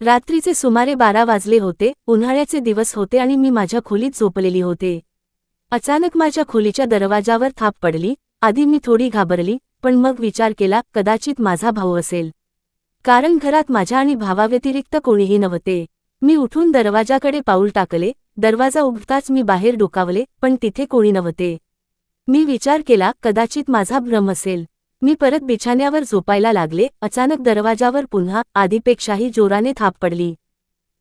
रात्रीचे सुमारे बारा वाजले होते उन्हाळ्याचे दिवस होते आणि मी माझ्या खोलीत झोपलेली होते. अचानक माझ्या खोलीच्या दरवाजावर थाप पडली आधी मी थोडी घाबरली पण मग विचार केला कदाचित माझा भाऊ असेल. कारण घरात माझ्या आणि भावाव्यतिरिक्त कोणीही नव्हते. मी उठून दरवाजाकडे पाऊल टाकले दरवाजा उघडताच मी बाहेर डोकावले पण तिथे कोणी नव्हते. मी विचार केला कदाचित माझा भ्रम असेल. मी परत बिछाण्यावर झोपायला लागले अचानक दरवाजावर पुन्हा आधीपेक्षाही जोराने थाप पडली.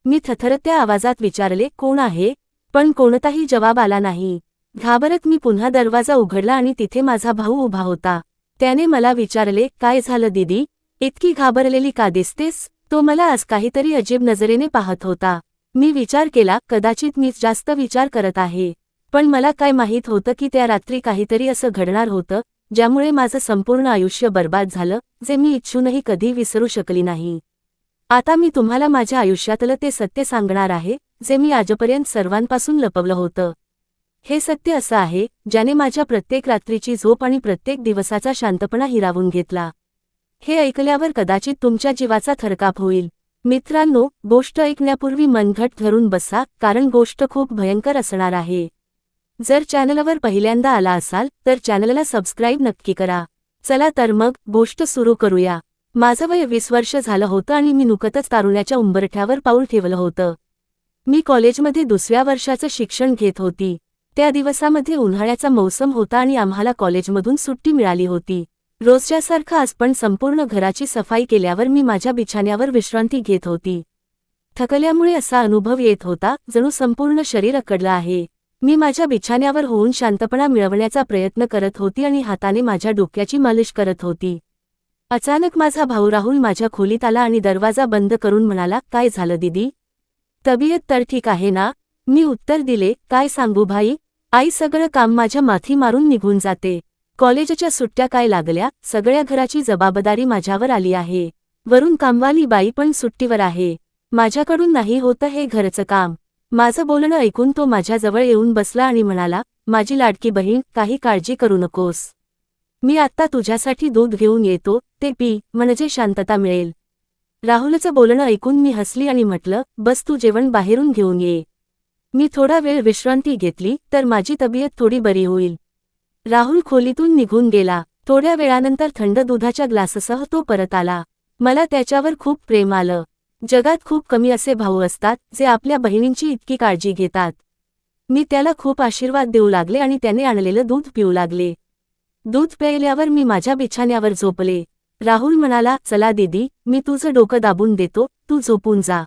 मी थथरत्या आवाजात विचारले कोण आहे? पण कोणताही जवाब आला नाही. घाबरत मी पुन्हा दरवाजा उघडला आणि तिथे माझा भाऊ उभा होता. त्याने मला विचारले काय झालं दिदी? इतकी घाबरलेली का दिसतेस? तो मला आज काहीतरी अजीब नजरेने पाहत होता. मी विचार केला कदाचित मीच जास्त विचार करत आहे. पण मला काय माहीत होतं की त्या रात्री काहीतरी असं घडणार होतं? ज्यामुळे माझं संपूर्ण आयुष्य बर्बाद झालं जे मी इच्छूनही कधी विसरू शकली नाही. आता मी तुम्हाला माझ्या आयुष्यातलं ते सत्य सांगणार आहे जे मी आजपर्यंत सर्वांपासून लपवलं होतं. हे सत्य असं आहे ज्याने माझ्या प्रत्येक रात्रीची झोप आणि प्रत्येक दिवसाचा शांतपणा हिरावून घेतला. हे ऐकल्यावर कदाचित तुमच्या जीवाचा थरकाप होईल. मित्रांनो गोष्ट ऐकण्यापूर्वी मनघट धरून बसा कारण गोष्ट खूप भयंकर असणार आहे. जर चॅनलवर पहिल्यांदा आला असाल तर चॅनलला सबस्क्राईब नक्की करा. चला तर मग गोष्ट सुरू करूया. माझं वय वीस वर्ष झालं होतं आणि मी नुकतच तारुण्याच्या उंबरठ्यावर पाऊल ठेवलं होतं. मी कॉलेजमध्ये दुसऱ्या वर्षाचं शिक्षण घेत होती. त्या दिवसामध्ये उन्हाळ्याचा मौसम होता आणि आम्हाला कॉलेजमधून सुट्टी मिळाली होती. रोजच्यासारखं आज पण संपूर्ण घराची सफाई केल्यावर मी माझ्या बिछाण्यावर विश्रांती घेत होती. थकल्यामुळे असा अनुभव येत होता जणू संपूर्ण शरीर अकडलं आहे. मी माझ्या बिछाण्यावर होऊन शांतपणा मिळवण्याचा प्रयत्न करत होती आणि हाताने माझ्या डोक्याची मालिश करत होती. अचानक माझा भाऊ राहुल माझ्या खोलीत आला आणि दरवाजा बंद करून म्हणाला काय झालं दिदी? तबियत तर ठीक आहे ना? मी उत्तर दिले काय सांगू भाई? आई सगळं काम माझ्या माथी मारून निघून जाते. कॉलेजच्या सुट्ट्या काय लागल्या? सगळ्या घराची जबाबदारी माझ्यावर आली आहे. वरून कामवाली बाई पण सुट्टीवर आहे. माझ्याकडून नाही होतं हे घरचं काम. माझं बोलणं ऐकून तो माझ्याजवळ येऊन बसला आणि म्हणाला माझी लाडकी बहीण काही काळजी करू नकोस. मी आत्ता तुझ्यासाठी दूध घेऊन येतो ते पी म्हणजे शांतता मिळेल राहुलचं बोलणं ऐकून मी हसली आणि म्हटलं बस तू जेवण बाहेरून घेऊन ये. मी थोडा वेळ विश्रांती घेतली तर माझी तब्येत थोडी बरी होईल राहुल खोलीतून निघून गेला. थोड्या वेळानंतर थंड दुधाच्या ग्लाससह तो परत आला. मला त्याच्यावर खूप प्रेम आलं. जगात खूप कमी असे भाऊ असतात जे आपल्या बहिणींची इतकी काळजी घेतात. मी त्याला खूप आशीर्वाद देऊ लागले आणि त्याने आणलेलं दूध पिऊ लागले. दूध प्यायल्यावर मी माझ्या बिछाण्यावर झोपले. राहुल म्हणाला चला दीदी मी तुझं डोकं दाबून देतो तू झोपून जा.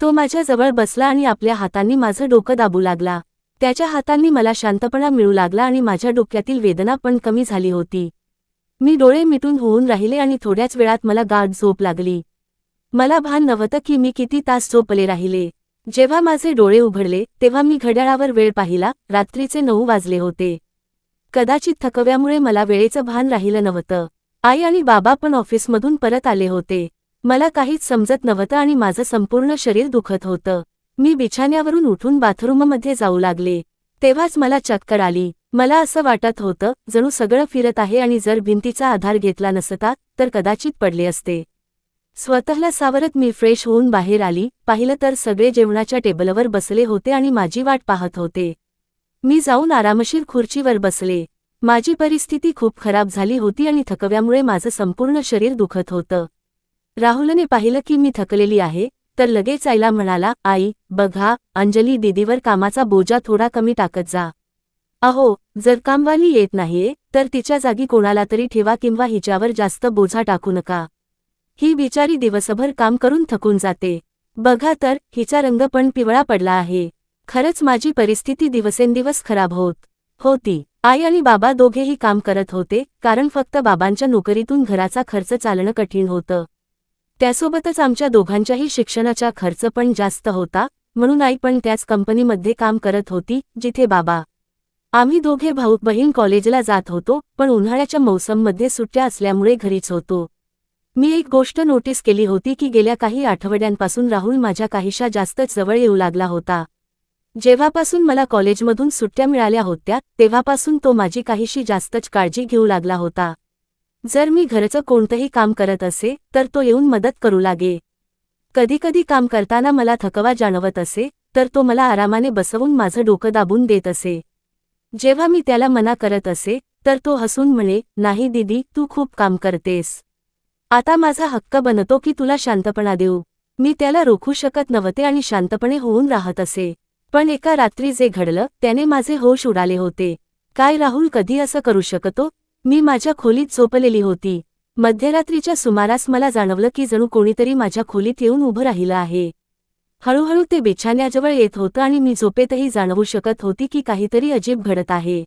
तो माझ्याजवळ बसला आणि आपल्या हातांनी माझं डोकं दाबू लागला. त्याच्या हातांनी मला शांतपणा मिळू लागला आणि माझ्या डोक्यातील वेदना पण कमी झाली होती. मी डोळे मिटून होऊन राहिले आणि थोड्याच वेळात मला गाढ झोप लागली. मला भान नव्हतं की मी किती तास झोपले राहिले. जेव्हा माझे डोळे उघडले तेव्हा मी घड्याळावर वेळ पाहिला रात्रीचे नऊ वाजले होते. कदाचित थकव्यामुळे मला वेळेचं भान राहिलं नव्हतं. आई आणि बाबा पण ऑफिसमधून परत आले होते. मला काहीच समजत नव्हतं आणि माझं संपूर्ण शरीर दुखत होतं. मी बिछाण्यावरून उठून बाथरूममध्ये जाऊ लागले. तेव्हाच मला चक्कर आली. मला असं वाटत होतं जणू सगळं फिरत आहे आणि जर भिंतीचा आधार घेतला नसता तर कदाचित पडले असते. स्वतःला सावरत मी फ्रेश होऊन बाहेर आली. पाहिलं तर सगळे जेवणाच्या टेबलवर बसले होते आणि माझी वाट पाहत होते. मी जाऊन आरामशीर खुर्चीवर बसले. माझी परिस्थिती खूप खराब झाली होती आणि थकव्यामुळे माझं संपूर्ण शरीर दुखत होतं. राहुलने पाहिलं की मी थकलेली आहे तर लगेच आईला म्हणाला आई बघा अंजली दीदीवर कामाचा बोजा थोडा कमी टाकत जा. अहो जर कामवाली येत नाहीये तर तिच्या जागी कोणाला तरी ठेवा किंवा हिच्यावर जास्त बोझा टाकू नका. ही बिचारी दिवसभर काम करून थकून जाते. बघा तर हिचा रंग पण पिवळा पडला आहे. खरंच माझी परिस्थिती दिवसेंदिवस खराब होत होती. आई आणि बाबा दोघेही काम करत होते कारण फक्त बाबांच्या नोकरीतून घराचा खर्च चालणं कठीण होतं. त्यासोबतच आमच्या दोघांच्याही शिक्षणाचा खर्च पण जास्त होता म्हणून आई पण त्याच कंपनीमध्ये काम करत होती जिथे बाबा. आम्ही दोघे भाऊ बहीण कॉलेजला जात होतो पण उन्हाळ्याच्या मौसममध्ये सुट्ट्या असल्यामुळे घरीच होतो. मी एक गोष्ट नोटीस केली होती की गेल्या काही आठवड्यांपासून राहुल माझ्या काहीशा जास्तच जवळ येऊ लागला होता. जेव्हापासून मला कॉलेजमधून सुट्ट्या मिळाल्या होत्या तेव्हापासून तो माझी काहीशी जास्तच काळजी घेऊ लागला होता. जर मी घरचं कोणतंही काम करत असे तर तो येऊन मदत करू लागे. कधीकधी काम करताना मला थकवा जाणवत असे तर तो मला आरामाने बसवून माझं डोकं दाबून देत असे. जेव्हा मी त्याला मना करत असे तर तो हसून म्हणे नाही दीदी तू खूप काम करतेस. आता माझा हक्क बनतो की तुला शांतपणा देऊ. मी त्याला रोखू शकत नव्हते आणि शांतपणे होऊन राहत असे. पण एका रात्री जे घडलं त्याने माझे होश उडाले होते. काय राहुल कधी असं करू शकतो? मी माझ्या खोलीत झोपलेली होती. मध्यरात्रीच्या सुमारास मला जाणवलं की जणू कोणीतरी माझ्या खोलीत येऊन उभं राहिलं आहे. हळूहळू ते बिछाण्याजवळ येत होतं आणि मी झोपेतही जाणवू शकत होती की काहीतरी अजीब घडत आहे.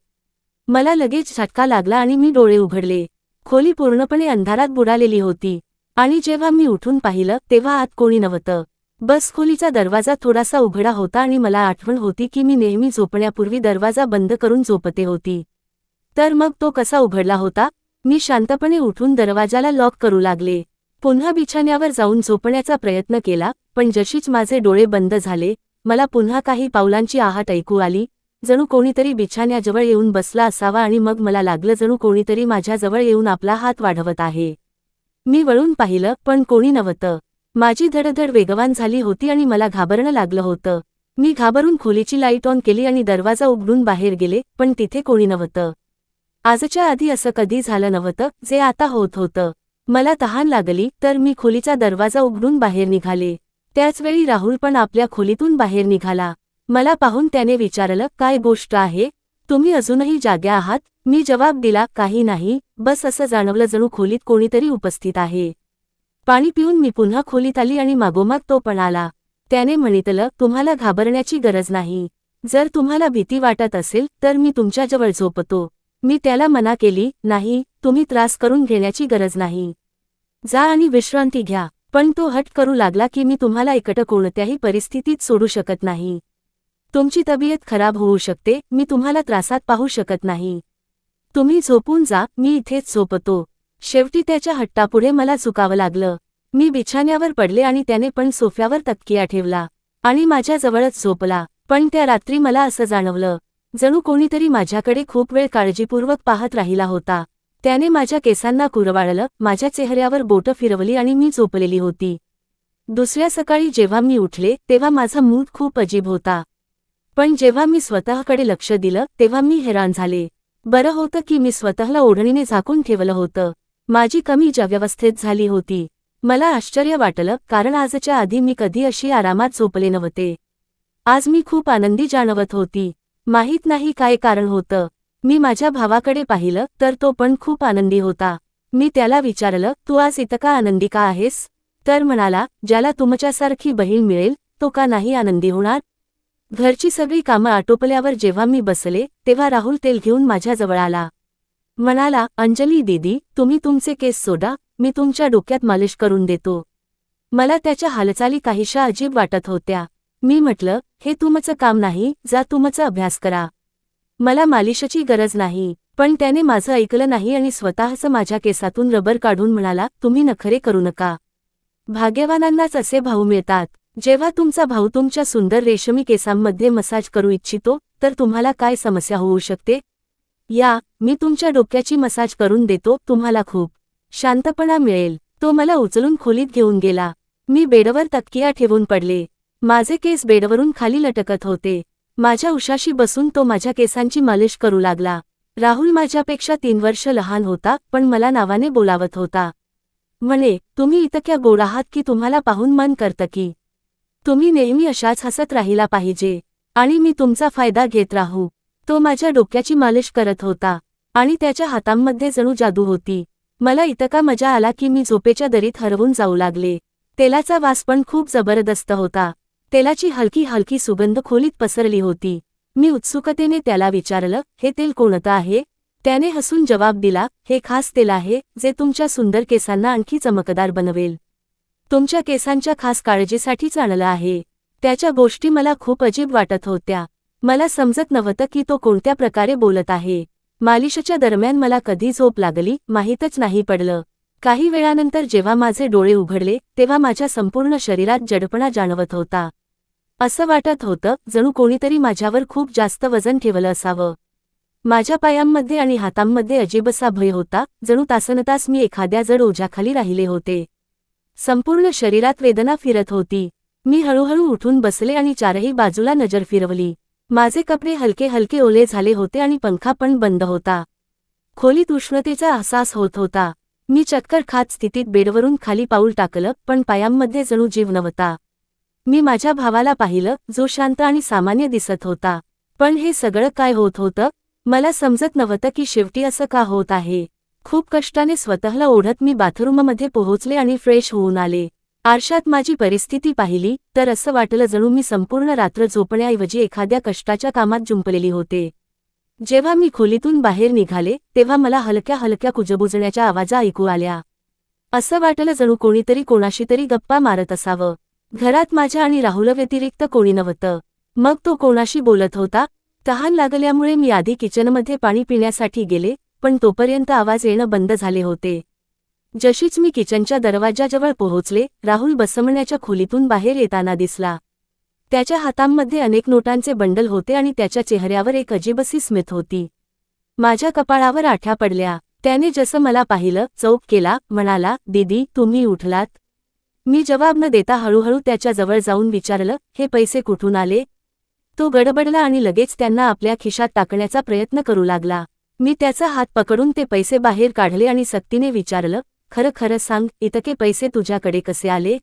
मला लगेच झटका लागला आणि मी डोळे उघडले. खोली पूर्णपणे अंधारात बुडालेली होती. आणि जेव्हा मी उठून पाहिलं तेव्हा आत कोणी नव्हतं. बस खोलीचा दरवाजा थोडासा उघडा होता आणि मला आठवण होती की मी नेहमी झोपण्यापूर्वी दरवाजा बंद करून झोपते होती. तर मग तो कसा उघडला होता? मी शांतपणे उठून दरवाजाला लॉक करू लागले. पुन्हा बिछाण्यावर जाऊन झोपण्याचा प्रयत्न केला पण जशीच माझे डोळे बंद झाले मला पुन्हा काही पावलांची आहात ऐकू आली जणू कोणीतरी बिछाण्याजवळ येऊन बसला असावा आणि मग मला लागलं जणू कोणीतरी माझ्याजवळ येऊन आपला हात वाढवत आहे. मी वळून पाहिलं पण कोणी नव्हतं. माझी धडधड वेगवान झाली होती आणि मला घाबरणं लागलं होतं. मी घाबरून खोलीची लाइट ऑन केली आणि दरवाजा उघडून बाहेर गेले पण तिथे कोणी नव्हतं. आजच्या आधी असं कधी झालं नव्हतं जे आता होत होतं. मला तहान लागली तर मी खोलीचा दरवाजा उघडून बाहेर निघाले. त्याचवेळी राहुल पण आपल्या खोलीतून बाहेर निघाला. मला पाहून त्याने विचारलं काय गोष्ट आहे? तुम्ही अजूनही जाग्या आहात? मी जवाब दिला काही नाही. बस असं जाणवलं जणू खोलीत कोणीतरी उपस्थित आहे. पाणी पिऊन मी पुन्हा खोलीत आली आणि मागोमाग तो पण आला. त्याने म्हणितलं तुम्हाला घाबरण्याची गरज नाही. जर तुम्हाला भीती वाटत असेल तर मी तुमच्याजवळ झोपतो. मी त्याला मना केली नाही तुम्ही त्रास करून घेण्याची गरज नाही. जा आणि विश्रांती घ्या. पण तो हट करू लागला की मी तुम्हाला एकटं कोणत्याही परिस्थितीत सोडू शकत नाही. तुमची तब्येत खराब होऊ शकते मी तुम्हाला त्रासात पाहू शकत नाही. तुम्ही झोपून जा मी इथेच झोपतो. शेवटी त्याच्या हट्टापुढे मला चुकावं लागलं. मी बिछाण्यावर पडले आणि त्याने पण सोफ्यावर तपकिया ठेवला. आणि माझ्याजवळच झोपला. पण त्या रात्री मला असं जाणवलं. जणू कोणीतरी माझ्याकडे खूप वेळ काळजीपूर्वक पाहत राहिला होता. त्याने माझ्या केसांना कुरवाळलं माझ्या चेहऱ्यावर बोटं फिरवली आणि मी झोपलेली होती. दुसऱ्या सकाळी जेव्हा मी उठले तेव्हा माझा मूड खूप अजीब होता. पण जेव्हा मी स्वतःकडे लक्ष दिलं तेव्हा मी हैराण झाले. बरं होतं की मी स्वतःला ओढणीने झाकून ठेवलं होतं. माझी कमी जव्यवस्थेत झाली होती. मला आश्चर्य वाटलं कारण आजच्या आधी मी कधी अशी आरामात झोपले नव्हते. आज मी खूप आनंदी जाणवत होती. माहीत नाही काय कारण होतं. मी माझ्या भावाकडे पाहिलं तर तो पण खूप आनंदी होता. मी त्याला विचारलं तू आज इतका आनंदी का आहेस? तर म्हणाला ज्याला तुमच्यासारखी बहीण मिळेल तो का नाही आनंदी होणार? घरची सगळी कामं आटोपल्यावर जेव्हा मी बसले तेव्हा राहुल तेल घेऊन माझ्याजवळ आला. म्हणाला अंजली दीदी तुम्ही तुमचे केस सोडा मी तुमच्या डोक्यात मालिश करून देतो. मला त्याच्या हालचाली काहीशा अजीब वाटत होत्या. मी म्हटलं हे तुमचं काम नाही जा तुमचा अभ्यास करा. मला मालिशची गरज नाही पण त्याने माझं ऐकलं नाही आणि स्वतःच माझ्या केसातून रबर काढून म्हणाला तुम्ही नखरे करू नका. भाग्यवानांनाच असे भाऊ मिळतात. जेव्हा तुमचा भाऊ तुमच्या सुंदर रेशमी केसांमध्ये मसाज करू इच्छितो तर तुम्हाला काय समस्या होऊ शकते? या मी तुमच्या डोक्याची मसाज करून देतो तुम्हाला खूप शांतपणा मिळेल. तो मला उचलून खोलीत घेऊन गेला. मी बेडवर तक्किया ठेवून पडले. माझे केस बेडवरून खाली लटकत होते. माझ्या उशाशी बसून तो माझ्या केसांची मालिश करू लागला. राहुल माझ्यापेक्षा तीन वर्ष लहान होता पण मला नावाने बोलावत होता. म्हणे तुम्ही इतक्या गोड आहात की तुम्हाला पाहून मन करतं की तुम्ही नेहमी अशाच हसत राहिला पाहिजे. आणि मी तुमचा फायदा घेत राहू. तो माझ्या डोक्याची मालिश करत होता. आणि त्याच्या हातांमध्ये जणू जादू होती. मला इतका मजा आला की मी झोपेच्या दरीत हरवून जाऊ लागले. तेलाचा वास पण खूप जबरदस्त होता. तेलाची हलकी हलकी सुगंध खोलीत पसरली होती. मी उत्सुकतेने त्याला विचारलं हे तेल कोणतं आहे? त्याने हसून जवाब दिला हे खास तेल आहे जे तुमच्या सुंदर केसांना आणखी चमकदार बनवेल. तुमच्या केसांच्या खास काळजीसाठीच आणलं आहे. त्याच्या गोष्टी मला खूप अजीब वाटत होत्या. मला समजत नव्हतं की तो कोणत्या प्रकारे बोलत आहे. मालिशच्या दरम्यान मला कधी झोप लागली माहीतच नाही पडलं. काही वेळानंतर जेव्हा माझे डोळे उघडले तेव्हा माझ्या संपूर्ण शरीरात जडपणा जाणवत होता. असं वाटत होतं जणू कोणीतरी माझ्यावर खूप जास्त वजन ठेवलं असावं. माझ्या पायांमध्ये आणि हातांमध्ये अजीबसा भय होता जणू तासनतास मी एखाद्या जड ओझ्याखाली राहिले होते. संपूर्ण शरीरात वेदना फिरत होती. मी हळूहळू उठून बसले आणि चारही बाजूला नजर फिरवली. माझे कपडे हलके हलके ओले झाले होते आणि पंखा पण बंद होता. खोलीत उष्णतेचा अहसास होत होता. मी चक्कर खात स्थितीत बेडवरून खाली पाऊल टाकलं पण पायांमध्ये जणू जीव नव्हता. मी माझ्या भावाला पाहिलं जो शांत आणि सामान्य दिसत होता. पण हे सगळं काय होत होतं? मला समजत नव्हतं की शेवटी असं का होत आहे. खूप कष्टाने स्वतःला ओढत मी बाथरूममध्ये पोहोचले आणि फ्रेश होऊन आले. आरशात माझी परिस्थिती पाहिली तर असं वाटलं जणू मी संपूर्ण रात्र झोपण्याऐवजी एखाद्या कष्टाच्या कामात जुंपलेली होते. जेव्हा मी खोलीतून बाहेर निघाले तेव्हा मला हलक्या हलक्या कुजबुजण्याच्या आवाजा ऐकू आल्या. असं वाटलं जणू कोणीतरी कोणाशी तरी गप्पा मारत असावं. घरात माझ्या आणि राहुलव्यतिरिक्त कोणी नव्हतं. मग तो कोणाशी बोलत होता? तहान लागल्यामुळे मी आधी किचनमध्ये पाणी पिण्यासाठी गेले पण तोपर्यंत आवाज येणं बंद झाले होते. जशीच मी किचनच्या दरवाजाजवळ पोहोचले राहुल बसमण्याच्या खोलीतून बाहेर येताना दिसला. त्याच्या हातांमध्ये अनेक नोटांचे बंडल होते आणि त्याच्या चेहऱ्यावर एक अजिबसी स्मित होती. माझ्या कपाळावर आठ्या पडल्या. त्याने जसं मला पाहिलं चौक केला म्हणाला दीदी तुम्ही उठलात मी जवाब न देता हळूहळू त्याच्याजवळ जाऊन विचारलं हे पैसे कुठून आले तो गडबडला आणि लगेच त्यांना आपल्या खिशात टाकण्याचा प्रयत्न करू लागला. मी त्याचा हात पकडून ते पैसे बाहेर काढले आणि सक्तीने विचारलं खरं खरं सांग इतके पैसे तुझ्याकडे कसे आले?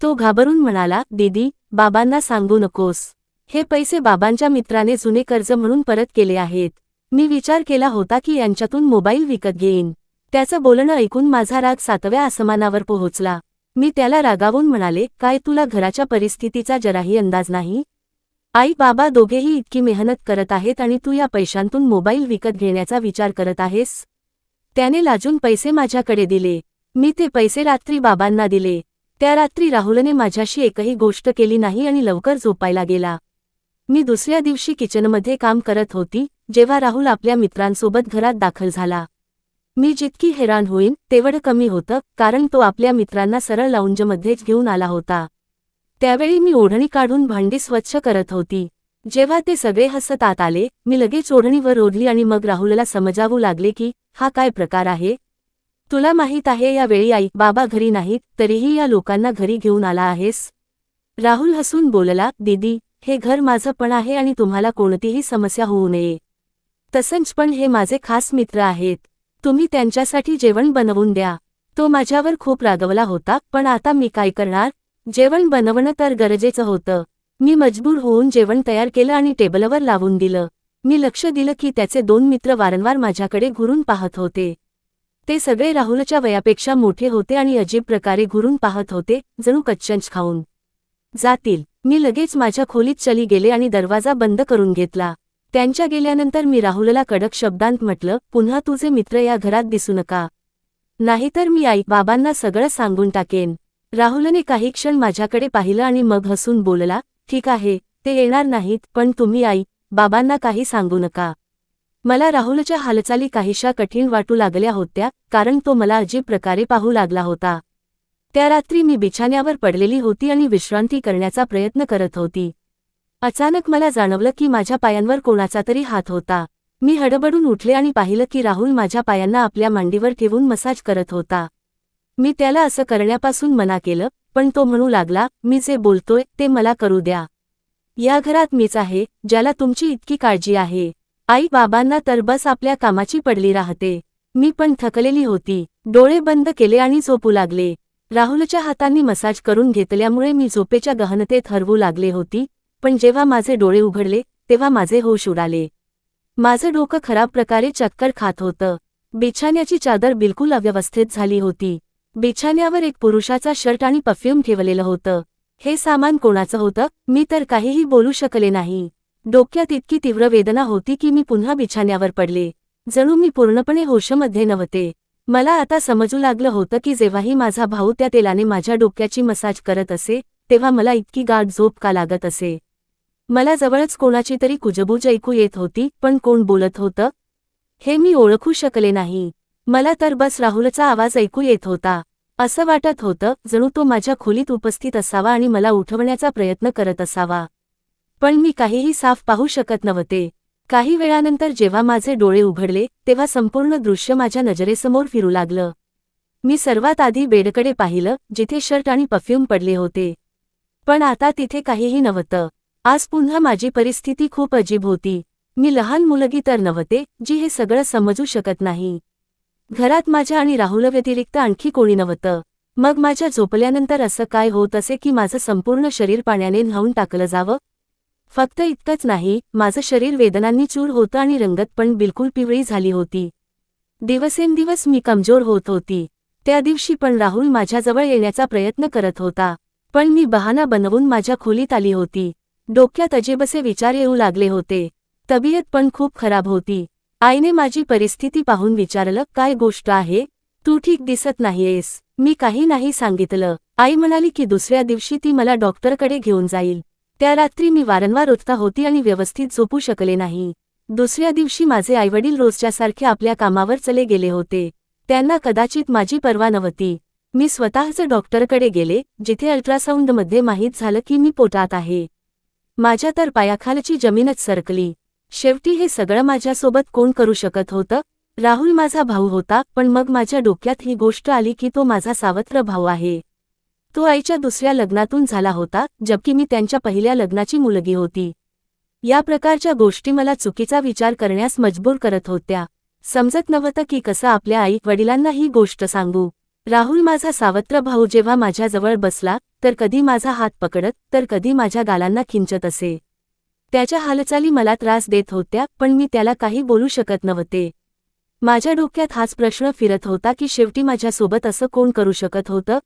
तो घाबरून म्हणाला दीदी बाबांना सांगू नकोस. हे पैसे बाबांच्या मित्राने जुने कर्ज म्हणून परत केले आहेत. मी विचार केला होता की यांच्यातून मोबाईल विकत घेईन. त्याचं बोलणं ऐकून माझा राग सातव्या आसमानावर पोहोचला. मी त्याला रागावून म्हणाले काय तुला घराच्या परिस्थितीचा जराही अंदाज नाही? आई बाबा दोघेही इतकी मेहनत करत आहेत आणि तू या पैशांतून मोबाईल विकत घेण्याचा विचार करत आहेस. त्याने लाजून पैसे माझ्याकडे दिले. मी ते पैसे रात्री बाबांना दिले. त्या रात्री राहुलने माझ्याशी एकही गोष्ट केली नाही आणि लवकर झोपायला गेला. मी दुसऱ्या दिवशी किचनमध्ये काम करत होती जेव्हा राहुल आपल्या मित्रांसोबत घरात दाखल झाला. मी जितकी हैराण होईन तेवढं कमी होतं कारण तो आपल्या मित्रांना सरळ लाऊंजमध्येच घेऊन आला होता. त्यावेळी मी ओढणी काढून भांडी स्वच्छ करत होती. जेव्हा ते सगळे हसत आत आले मी लगेच ओढणीवर ओढली आणि मग राहुलला समजावू लागले की हा काय प्रकार आहे? तुला माहीत आहे यावेळी आई बाबा घरी नाहीत तरीही या लोकांना घरी घेऊन आला आहेस? राहुल हसून बोलला दीदी हे घर माझं पण आहे आणि तुम्हाला कोणतीही समस्या होऊ नये. तसंच पण हे माझे खास मित्र आहेत. तुम्ही त्यांच्यासाठी जेवण बनवून द्या. तो माझ्यावर खूप रागवला होता पण आता मी काय करणार? जेवण बनवणं तर गरजेचं होतं. मी मजबूर होऊन जेवण तयार केलं आणि टेबलवर लावून दिलं. मी लक्ष दिलं की त्याचे दोन मित्र वारंवार माझ्याकडे घुरून पाहत होते. ते सगळे राहुलच्या वयापेक्षा मोठे होते आणि अजीब प्रकारे घुरून पाहत होते जणू कच्चंच खाऊन. जातील. मी लगेच माझ्या खोलीत चली गेले आणि दरवाजा बंद करून घेतला. त्यांच्या गेल्यानंतर मी राहुलला कडक शब्दांत म्हटलं पुन्हा तुझे मित्र या घरात दिसू नका. नाहीतर मी आई बाबांना सगळं सांगून टाकेन. राहुलने काही क्षण माझ्याकडे पाहिलं आणि मग हसून बोलला ठीक आहे ते येणार नाहीत पण तुम्ही आई बाबांना काही सांगू नका. मला राहुलच्या हालचाली काहीशा कठीण वाटू लागल्या होत्या कारण तो मला अजीब प्रकारे पाहू लागला होता. त्या रात्री मी बिछाण्यावर पडलेली होती आणि विश्रांती करण्याचा प्रयत्न करत होती. अचानक मला जाणवलं की माझ्या पायांवर कोणाचा तरी हात होता. मी हडबडून उठले आणि पाहिलं की राहुल माझ्या पायांना आपल्या मांडीवर ठेवून मसाज करत होता. मी त्याला असं करण्यापासून मना केलं पण तो म्हणू लागला मी जे बोलतोय ते मला करू द्या. या घरात मीच आहे ज्याला तुमची इतकी काळजी आहे. आई बाबांना तर बस आपल्या कामाची पडली राहते. मी पण थकलेली होती. डोळे बंद केले आणि झोपू लागले. राहुलच्या हातांनी मसाज करून घेतल्यामुळे मी झोपेच्या गहनतेत हरवू लागले होती पण जेव्हा माझे डोळे उघडले तेव्हा माझे होश उडाले. माझं डोकं खराब प्रकारे चक्कर खात होतं. बिछाण्याची चादर बिलकुल अव्यवस्थित झाली होती. बिछाण्यावर एक पुरुषाचा शर्ट आणि परफ्यूम ठेवलेलं होतं. हे सामान कोणाचं होतं? मी तर काहीही बोलू शकले नाही. डोक्यात इतकी तीव्र वेदना होती की मी पुन्हा बिछाण्यावर पडले. जणू मी पूर्णपणे होशमध्ये नव्हते. मला आता समजू लागलं होतं की जेव्हाही माझा भाऊ त्या तेलाने माझ्या डोक्याची मसाज करत असे तेव्हा मला इतकी गाठ झोप का लागत असे? मला जवळच कोणाची तरी कुजबूज ऐकू येत होती पण कोण बोलत होतं? हे मी ओळखू शकले नाही. मला तर बस राहुलचा आवाज ऐकू येत होता. असं वाटत होतं जणू तो माझ्या खोलीत उपस्थित असावा आणि मला उठवण्याचा प्रयत्न करत असावा. पण मी काहीही साफ पाहू शकत नव्हते. काही वेळानंतर जेव्हा माझे डोळे उघडले तेव्हा संपूर्ण दृश्य माझ्या नजरेसमोर फिरू लागलं. मी सर्वात आधी बेडकडे पाहिलं जिथे शर्ट आणि परफ्यूम पडले होते. पण आता तिथे काहीही नव्हतं. आज पुन्हा माझी परिस्थिती खूप अजीब होती. मी लहान मुलगी तर नव्हते जी हे सगळं समजू शकत नाही. घरात माझ्या आणि राहुल व्यतिरिक्त आणखी कोणी नव्हतं. मग माझ्या झोपल्यानंतर असं काय होत असे की माझं संपूर्ण शरीर पाण्याने न्हावून टाकलं जावं? फक्त इतकंच नाही माझं शरीर वेदनांनी चूर होतं आणि रंगत पण बिलकुल पिवळी झाली होती. दिवसेंदिवस मी कमजोर होत होती. त्या दिवशी पण राहुल माझ्याजवळ येण्याचा प्रयत्न करत होता. पण मी बहाना बनवून माझ्या खोलीत आली होती. डोक्यात अजेबसे विचार येऊ लागले होते. तबियत पण खूप खराब होती. आईने माझी परिस्थिती पाहून विचारलं काय गोष्ट आहे? तू ठीक दिसत नाहीयेस. मी काही नाही सांगितलं. आई म्हणाली की दुसऱ्या दिवशी ती मला डॉक्टरकडे घेऊन जाईल. त्या रात्री मी वारंवार उठता होती आणि व्यवस्थित झोपू शकले नाही. दुसऱ्या दिवशी माझे आईवडील रोजच्यासारखे आपल्या कामावर चले गेले होते. त्यांना कदाचित माझी पर्वा नव्हती. मी स्वतःच डॉक्टरकडे गेले जिथे अल्ट्रासाऊंडमध्ये माहीत झालं की मी पोटात आहे. माझ्या तर पायाखालची जमीनच सरकली. शेवटी हे सगळं माझ्यासोबत कोण करू शकत होतं? राहुल माझा भाऊ होता पण मग माझ्या डोक्यात ही गोष्ट आली की तो माझा सावत्र भाऊ आहे. तो आईच्या दुसऱ्या लग्नातून झाला होता जबकी मी त्यांच्या पहिल्या लग्नाची मुलगी होती. या प्रकारच्या गोष्टी मला चुकीचा विचार करण्यास मजबूर करत होत्या. समजत नव्हतं की कसं आपल्या आई वडिलांना ही गोष्ट सांगू. राहुल माझा सावत्र भाऊ जेव्हा माझ्याजवळ बसला तर कधी माझा हात पकडत तर कधी माझ्या गालांना खिंचत असे. त्याच्या हालचाली मला त्रास देत होत्या पण मी त्याला काही बोलू शकत नव्हते. माझ्या डोक्यात हाच प्रश्न फिरत होता की शेवटी माझ्यासोबत असं कोण करू शकत होतं?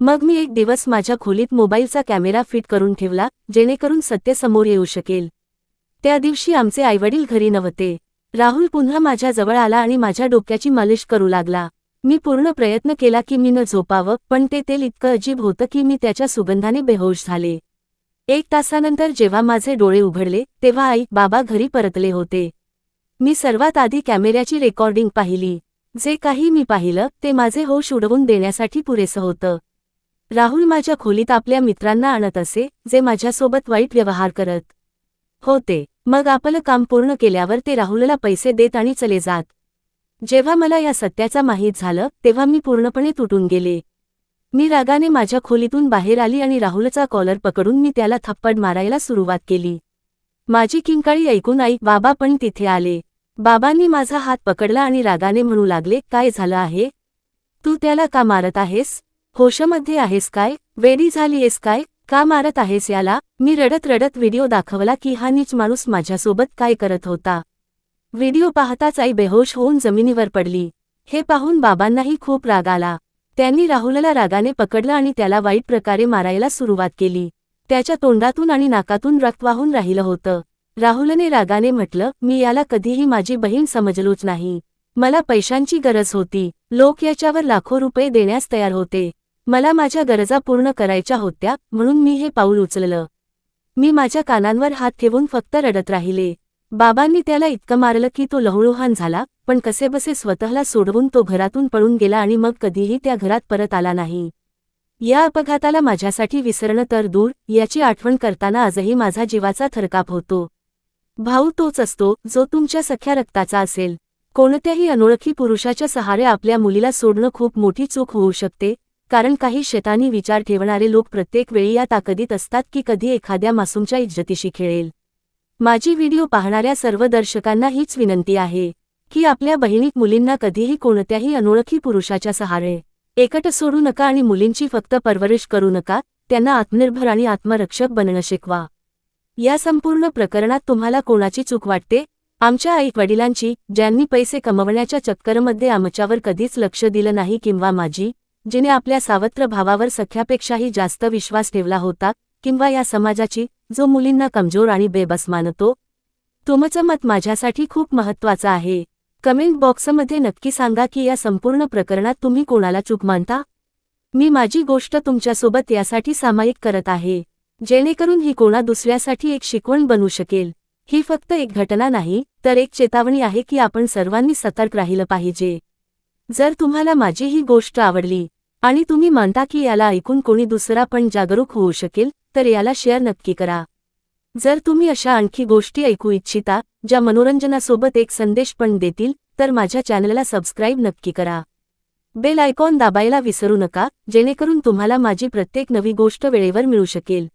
मग मी एक दिवस माझ्या खोलीत मोबाईलचा कॅमेरा फिट करून ठेवला जेणेकरून सत्य समोर येऊ शकेल. त्या दिवशी आमचे आईवडील घरी नव्हते. राहुल पुन्हा माझ्याजवळ आला आणि माझ्या डोक्याची मालिश करू लागला. मी पूर्ण प्रयत्न केला की मी न झोपावं पण ते तेल इतकं अजीब होतं की मी त्याच्या सुगंधाने बेहोश झाले. एक तासानंतर जेव्हा माझे डोळे उघडले तेव्हा आई बाबा घरी परतले होते. मी सर्वात आधी कॅमेऱ्याची रेकॉर्डिंग पाहिली. जे काही मी पाहिलं ते माझे होश उडवून देण्यासाठी पुरेसं होतं. राहुल माझ्या खोलीत आपल्या मित्रांना आणत असे जे माझ्यासोबत वाईट व्यवहार करत होते. मग आपलं काम पूर्ण केल्यावर ते राहुलला पैसे देत आणि चले जात. जेव्हा मला या सत्याचा माहीत झालं तेव्हा मी पूर्णपणे तुटून गेले. मी रागाने माझ्या खोलीतून बाहेर आली आणि राहुलचा कॉलर पकडून मी त्याला थप्पड मारायला सुरुवात केली. माझी किंकाळी ऐकून आई बाबा पण तिथे आले. बाबांनी माझा हात पकडला आणि रागाने म्हणू लागले काय झालं आहे? तू त्याला का मारत आहेस? होशमध्ये आहेस काय? वेडी झालीयस काय? का मारत आहेस याला? मी रडत रडत व्हिडिओ दाखवला की हा नीच माणूस माझ्यासोबत काय करत होता. व्हिडिओ पाहताच आई बेहोश होऊन जमिनीवर पडली. हे पाहून बाबांनाही खूप राग आला. त्यांनी राहुलला रागाने पकडलं आणि त्याला वाईट प्रकारे मारायला सुरुवात केली. त्याच्या तोंडातून आणि नाकातून रक्त वाहून राहिलं होतं. राहुलने रागाने म्हटलं मी याला कधीही माझी बहीण समजलोच नाही. मला पैशांची गरज होती. लोक याच्यावर लाखो रुपये देण्यास तयार होते. मला माझ्या गरजा पूर्ण करायच्या होत्या म्हणून मी हे पाऊल उचललं. मी माझ्या कानांवर हात ठेवून फक्त रडत राहिले. बाबांनी त्याला इतकं मारलं की तो लहुळुहान झाला पण कसेबसे स्वतःला सोडवून तो घरातून पळून गेला आणि मग कधीही त्या घरात परत आला नाही. या अपघाताला माझ्यासाठी विसरणं तर दूर याची आठवण करताना आजही माझा जीवाचा थरकाप होतो. भाऊ तोच असतो जो तुमच्या सख्या रक्ताचा असेल. कोणत्याही अनोळखी पुरुषाच्या सहारे आपल्या मुलीला सोडणं खूप मोठी चूक होऊ शकते कारण काही शेतानी विचार ठेवणारे लोक प्रत्येक वेळी या ताकदीत असतात की कधी एखाद्या मासूमच्या इज्जतीशी खेळेल. माझी व्हिडिओ पाहणाऱ्या सर्व दर्शकांना हीच विनंती आहे की आपल्या बहिणीत मुलींना कधीही कोणत्याही अनोळखी पुरुषाच्या सहारे एकट सोडू नका आणि मुलींची फक्त परवरिश करू नका त्यांना आत्मनिर्भर आणि आत्मरक्षक बनणं शिकवा. या संपूर्ण प्रकरणात तुम्हाला कोणाची चूक वाटते? आमच्या आई वडिलांची ज्यांनी पैसे कमवण्याच्या चक्करमध्ये आमच्यावर कधीच लक्ष दिलं नाही किंवा माझी जिने आपल्या सावत्र भावावर सख्यापेक्षाही जास्त विश्वास ठेवला होता किंवा या समाजाची जो मुलींना कमजोर आणि बेबस मानतो. तुमचं मत माझ्यासाठी खूप महत्वाचं आहे. कमेंट बॉक्समध्ये नक्की सांगा की या संपूर्ण प्रकरणात तुम्ही कोणाला चूक मानता? मी माझी गोष्ट तुमच्यासोबत यासाठी सामायिक करत आहे. जेणेकरून ही कोणा दुसऱ्यासाठी एक शिकवण बनू शकेल. ही फक्त एक घटना नाही तर एक चेतावणी आहे की आपण सर्वांनी सतर्क राहिलं पाहिजे. जर तुम्हाला माझी ही गोष्ट आवडली आणि तुम्ही मानता की याला ऐकून कोणी दुसरा पण जागरूक होऊ शकेल तर याला शेअर नक्की करा. जर तुम्ही अशा आणखी गोष्टी ऐकू इच्छिता ज्या मनोरंजनासोबत एक संदेश पण देतील तर माझ्या चॅनलला सबस्क्राईब नक्की करा. बेल आयकॉन दाबायला विसरू नका जेणेकरून तुम्हाला माझी प्रत्येक नवी गोष्ट वेळेवर मिळू शकेल.